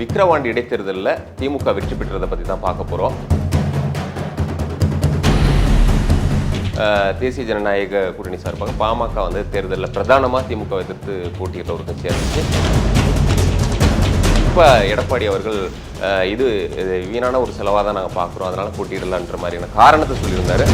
விக்கிரவாண்டி இடைத்தேர்தலில் திமுக வெற்றி பெற்றதை பற்றி தான் பார்க்க போகிறோம் தேசிய ஜனநாயக கூட்டணி சார்பாக பாமக வந்து தேர்தலில் பிரதானமாக திமுக எதிர்த்து போட்டியிட்ட ஒரு கட்சியாக இருந்துச்சு. இப்போ எடப்பாடி அவர்கள் இது இது வீணான ஒரு செலவாக தான் நாங்கள் பார்க்குறோம். அதனால் போட்டியிடலான்ற மாதிரியான காரணத்தை சொல்லியிருந்தாரு.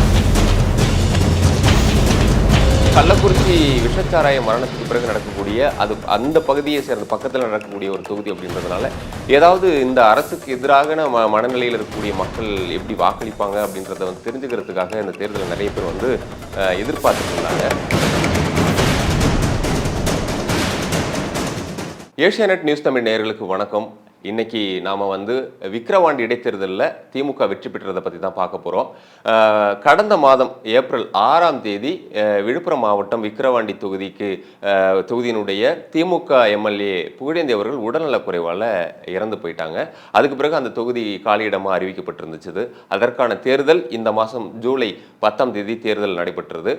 கள்ளக்குறிச்சி விஷச்சாராய மரணத்துக்கு பிறகு நடக்கக்கூடிய அது அந்த பகுதியை சேர்ந்த பக்கத்தில் நடக்கக்கூடிய ஒரு தொகுதி அப்படின்றதுனால ஏதாவது இந்த அரசுக்கு எதிராக ம மனநிலையில் இருக்கக்கூடிய மக்கள் எப்படி வாக்களிப்பாங்க அப்படின்றத வந்து தெரிஞ்சுக்கிறதுக்காக இந்த தேர்தலில் நிறைய பேர் வந்து அஹ், எதிர்பார்த்துட்டு இருந்தாங்க. ஏஷியாநெட் நியூஸ் தமிழ் நேயர்களுக்கு வணக்கம். இன்றைக்கி நாம் வந்து விக்கிரவாண்டி இடைத்தேர்தலில் திமுக வெற்றி பெற்றதை பற்றி தான் பார்க்க போகிறோம் கடந்த மாதம் ஏப்ரல் ஆறாம் தேதி விழுப்புரம் மாவட்டம் விக்கிரவாண்டி தொகுதிக்கு தொகுதியினுடைய திமுக எம்எல்ஏ புகழேந்தி அவர்கள் உடல்நலக்குறைவால் இறந்து போயிட்டாங்க. அதுக்கு பிறகு அந்த தொகுதி காலியிடமாக அறிவிக்கப்பட்டிருந்துச்சு அதற்கான தேர்தல் இந்த மாதம் ஜூலை பத்தாம் தேதி தேர்தல் நடைபெற்றது.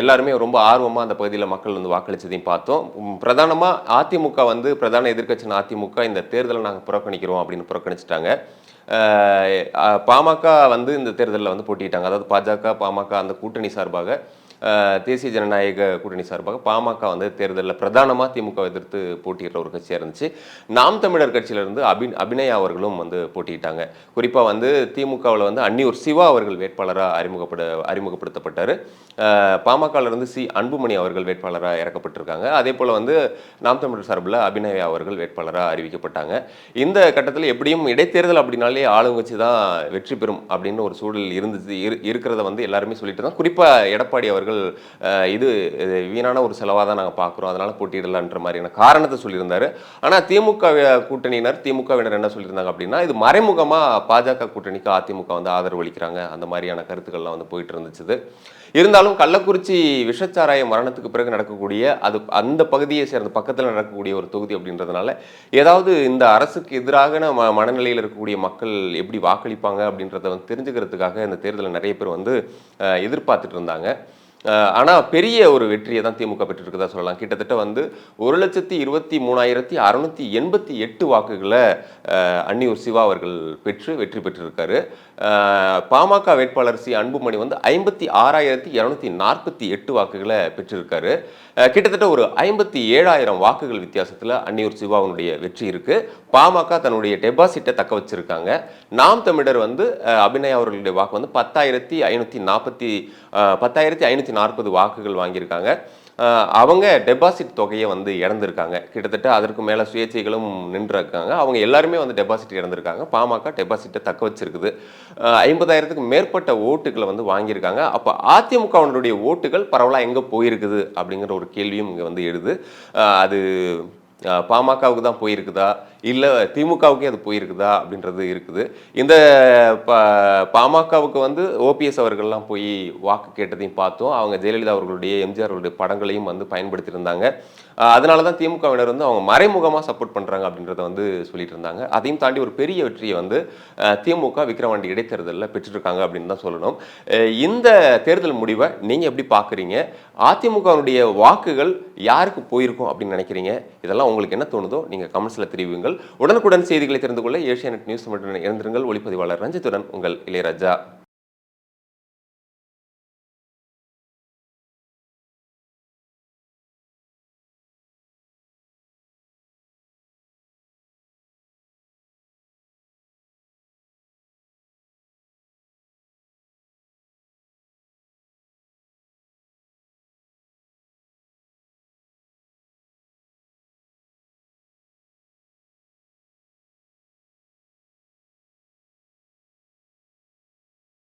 எல்லாருமே ரொம்ப ஆர்வமாக அந்த பகுதியில் மக்கள் வந்து வாக்களித்ததையும் பார்த்தோம். பிரதானமாக அதிமுக வந்து பிரதான எதிர்கட்சியின் அதிமுக இந்த தேர்தலை நாங்கள் புறக்கணிக்கிறோம் அப்படின்னு புறக்கணிச்சிட்டாங்க. பாமக வந்து இந்த தேர்தலில் வந்து போட்டிட்டாங்க அதாவது பாஜக பாமக அந்த கூட்டணி சார்பாக தேசிய ஜனநாயக கூட்டணி சார்பாக பாமக வந்து தேர்தலில் பிரதானமாக திமுக எதிர்த்து போட்டியிட்ட ஒரு கட்சியாக இருந்துச்சு. நாம் தமிழர் கட்சியிலிருந்து அபி அபிநயா அவர்களும் வந்து போட்டியிட்டாங்க. குறிப்பாக வந்து திமுகவில் வந்து அன்னியூர் சிவா அவர்கள் வேட்பாளராக அறிமுகப்பட அறிமுகப்படுத்தப்பட்டார். பாமகல இருந்து சி அன்புமணி அவர்கள் வேட்பாளராக இறக்கப்பட்டிருக்காங்க. அதே போல் வந்து நாம் தமிழர் சார்பில் அபிநயா அவர்கள் வேட்பாளராக அறிவிக்கப்பட்டாங்க. இந்த கட்டத்தில் எப்படியும் இடைத்தேர்தல் அப்படின்னாலே ஆளுங்கட்சி தான் வெற்றி பெறும் அப்படின்னு ஒரு சூழல் இருந்துச்சு இரு- இருக்கிறத வந்து எல்லாருமே சொல்லிட்டு தான். குறிப்பாக எடப்பாடி அவர்கள் அஹ், இது வீணான ஒரு செலவாக தான் நாங்கள் பார்க்குறோம் அதனால் போட்டியிடலான்ற மாதிரியான காரணத்தை சொல்லியிருந்தார். ஆனால் திமுக கூட்டணியினர் திமுகவினர் என்ன சொல்லியிருந்தாங்க அப்படின்னா இது மறைமுகமாக பாஜக கூட்டணிக்கு அதிமுக வந்து ஆதரவு அளிக்கிறாங்க. அந்த மாதிரியான கருத்துக்கள்லாம் வந்து போயிட்டு இருந்துச்சு இருந்தாலும் கள்ளக்குறிச்சி விஷச்சாராய மரணத்துக்கு பிறகு நடக்கக்கூடிய அது அந்த பகுதியை சேர்ந்த பக்கத்தில் நடக்கக்கூடிய ஒரு தொகுதி அப்படின்றதுனால ஏதாவது இந்த அரசுக்கு எதிராக ம மனநிலையில் இருக்கக்கூடிய மக்கள் எப்படி வாக்களிப்பாங்க அப்படின்றத வந்து தெரிஞ்சுக்கிறதுக்காக இந்த தேர்தலில் நிறைய பேர் வந்து எதிர்பார்த்துட்டு இருந்தாங்க. ஆனால் பெரிய ஒரு வெற்றியை தான் திமுக பெற்றிருக்கதா சொல்லலாம். கிட்டத்தட்ட வந்து ஒரு லட்சத்தி இருபத்தி மூணாயிரத்தி அறுநூத்தி எண்பத்தி எட்டு வாக்குகளை அன்னியூர் சிவா அவர்கள் பெற்று வெற்றி பெற்றிருக்காரு. பாமக வேட்பாளர் சி அன்புமணி வந்து ஐம்பத்தி ஆறாயிரத்தி இரநூத்தி நாற்பத்தி எட்டு வாக்குகளை பெற்றிருக்காரு. கிட்டத்தட்ட ஒரு ஐம்பத்தி ஏழாயிரம் வாக்குகள் வித்தியாசத்தில் அன்னியூர் சிவாவுடைய வெற்றி இருக்கு. பாமக தன்னுடைய டெபாசிட்டை தக்க வச்சிருக்காங்க. நாம் தமிழர் வந்து அபிநயா அவர்களுடைய வாக்கு வந்து பத்தாயிரத்தி ஐநூற்றி நாற்பத்தி பத்தாயிரத்தி ஐநூற்றி நாற்பது வாக்குகள் வாங்கியிருக்காங்க. அவங்க டெபாசிட் தொகையை வந்து இழந்திருக்காங்க. கிட்டத்தட்ட அதற்கு மேலே சுயேட்சைகளும் நின்றுருக்காங்க. அவங்க எல்லாருமே வந்து டெபாசிட் இழந்திருக்காங்க. பாமக டெபாசிட்டை தக்க வச்சிருக்குது. ஐம்பதாயிரத்துக்கு மேற்பட்ட ஓட்டுகளை வந்து வாங்கியிருக்காங்க. அப்போ அதிமுகவினுடைய ஓட்டுகள் பரவலாக எங்கே போயிருக்குது அப்படிங்கிற ஒரு கேள்வியும் இங்கே வந்து எழுது. அது பாமகவுக்கு தான் போயிருக்குதா? இல்லை திமுகவுக்கே அது போயிருக்குதா? அப்படின்றது இருக்குது. இந்த ப பாமகவுக்கு வந்து ஓபிஎஸ் அவர்கள்லாம் போய் வாக்கு கேட்டதையும் பார்த்தோம். அவங்க ஜெயலலிதா அவர்களுடைய எம்ஜிஆர் அவர்களுடைய படங்களையும் வந்து பயன்படுத்தியிருந்தாங்க. அதனால தான் திமுகவினர் வந்து அவங்க மறைமுகமாக சப்போர்ட் பண்ணுறாங்க அப்படின்றத வந்து சொல்லிட்டு இருந்தாங்க அதையும் தாண்டி ஒரு பெரிய வெற்றியை வந்து திமுக விக்ரவாண்டி இடைத்தேர்தலில் பெற்றுருக்காங்க அப்படின்னு தான் சொல்லணும். இந்த தேர்தல் முடிவை நீங்கள் எப்படி பார்க்குறீங்க? அதிமுகவினுடைய வாக்குகள் யாருக்கு போயிருக்கும் அப்படின்னு நினைக்கிறீங்க? இதெல்லாம் உங்களுக்கு என்ன தோணுதோ நீங்கள் கமெண்ட்ஸில் தெரிவிங்கள் உடனுக்குடன் செய்திகளை தெரிந்து கொள்ள ஏஷியானெட் நியூஸ் மட்டும் இணைந்திருங்கள். ஒளிப்பதிவாளர் ரஞ்சித்துடன் உங்கள் இளையராஜா.